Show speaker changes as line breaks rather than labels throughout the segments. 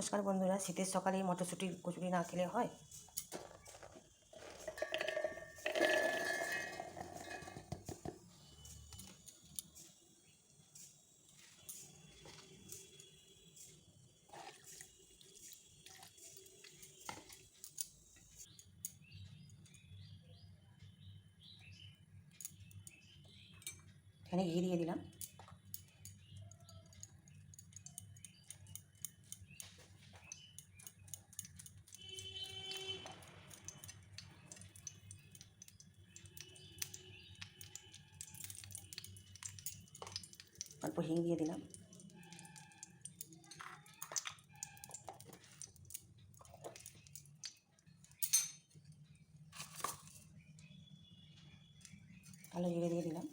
নমস্কার বন্ধুরা শীতের সকালে এই মটরশুঁটির কচুরি না খেলে হয়? এখানে ঘি দিয়ে দিলাম। অল্প হিং দিয়ে দিলাম। কালো জিরে দিয়ে দিলাম।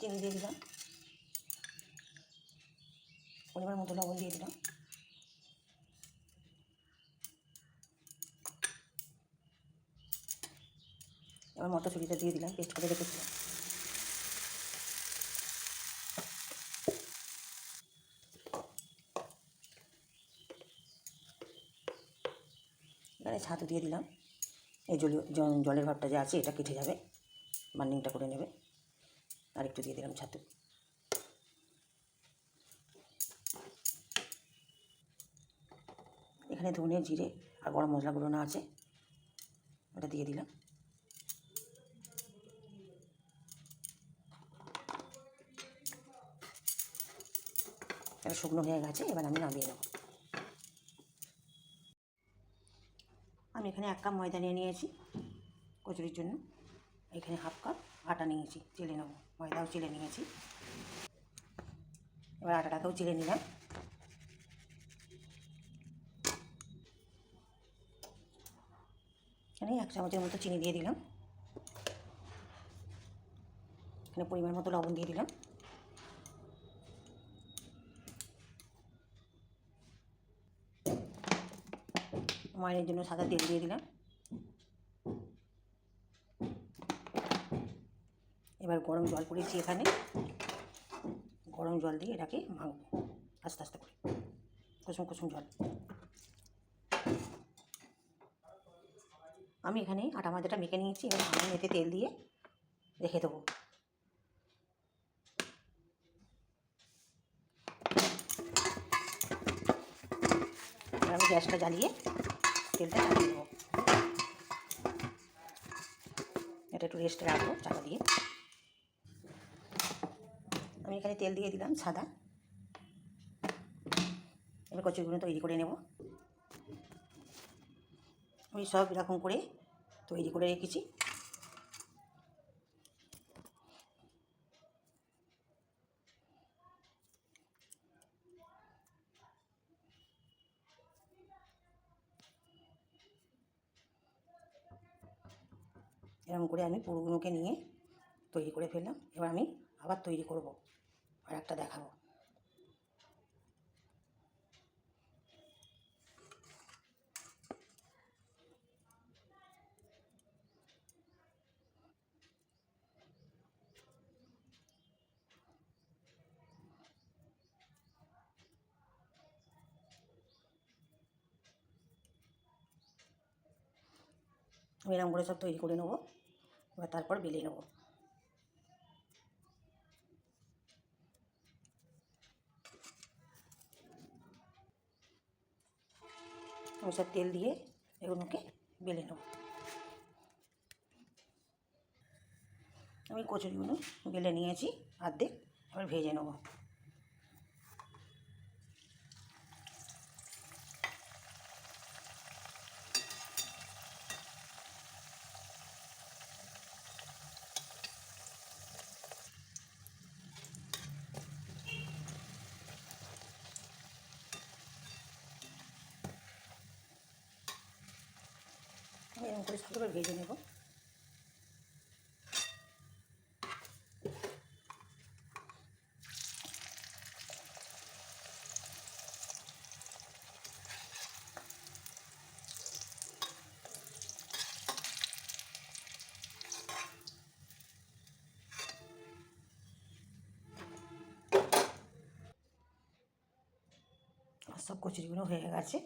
চিনি দিয়ে দিলাম। পরিমাণ মতো লবণ দিয়ে দিলাম। এবার মটরশুঁটিটা দিয়ে দিলাম পেস্ট করে রেখেছিলাম। এখানে ছাতু দিয়ে দিলাম। এই জলের ভাবটা যে আছে, এটা কেটে যাবে। বার্নিংটা করে নেবে। আর একটু দিয়ে দিলাম ছাতু। এখানে ধনে, জিরে আর গরম মশলাগুলো না আছে, ওটা দিয়ে দিলাম। শুকনো হয়ে গেছে, এবার আমি নামিয়ে নেব। আমি এখানে এক কাপ ময়দা নিয়ে নিয়েছি কচুরির জন্য। এখানে হাফ কাপ আটা নিয়েছি, চেলে নেব। ময়দাও চেলে নিয়েছি। এবার আটাটাকেও চেলে নিলাম। এখানে এক চামচের মতো চিনি দিয়ে দিলাম। এখানে পরিমাণ মতো লবণ দিয়ে দিলাম। মায়ের জন্য সাদা তেল দিয়ে দিলাম। এবার গরম জল পড়েছি এখানে। গরম জল দিয়ে এটাকে মাখবো। আস্তে আস্তে করে। কুসুম কুসুম জল। আমি এখানে আটা ময়দাটা মেখে নিয়েছি এবার আমি এতে তেল দিয়ে রেখে দেবো। আমি গ্যাসটা জ্বালিয়ে তেলটা চালিয়ে দেবো। এটা একটু রেস্টে রাখব চাপা দিয়ে। আমি এখানে তেল দিয়ে দিলাম সাদা। এবার কচুরিগুলো তৈরি করে নেব। আমি সব এরকম করে তৈরি করে রেখেছি। এরকম করে আমি পুরোগুলোকে নিয়ে তৈরি করে ফেললাম। এবার আমি আবার তৈরি করব আর একটা দেখাবো। আমি এরকম করে সব তৈরি করে নেব। এবার তারপর বেলে নেব। আমি সব তেল দিয়ে এগুলোকে বেলে নেব। আমি কচুরিগুলো বেলে নিয়েছি অর্ধেক এবার ভেজে নেব। এরকম করে সুন্দর করে ভেজে নেব। সব কচুরিগুলো হয়ে গেছে।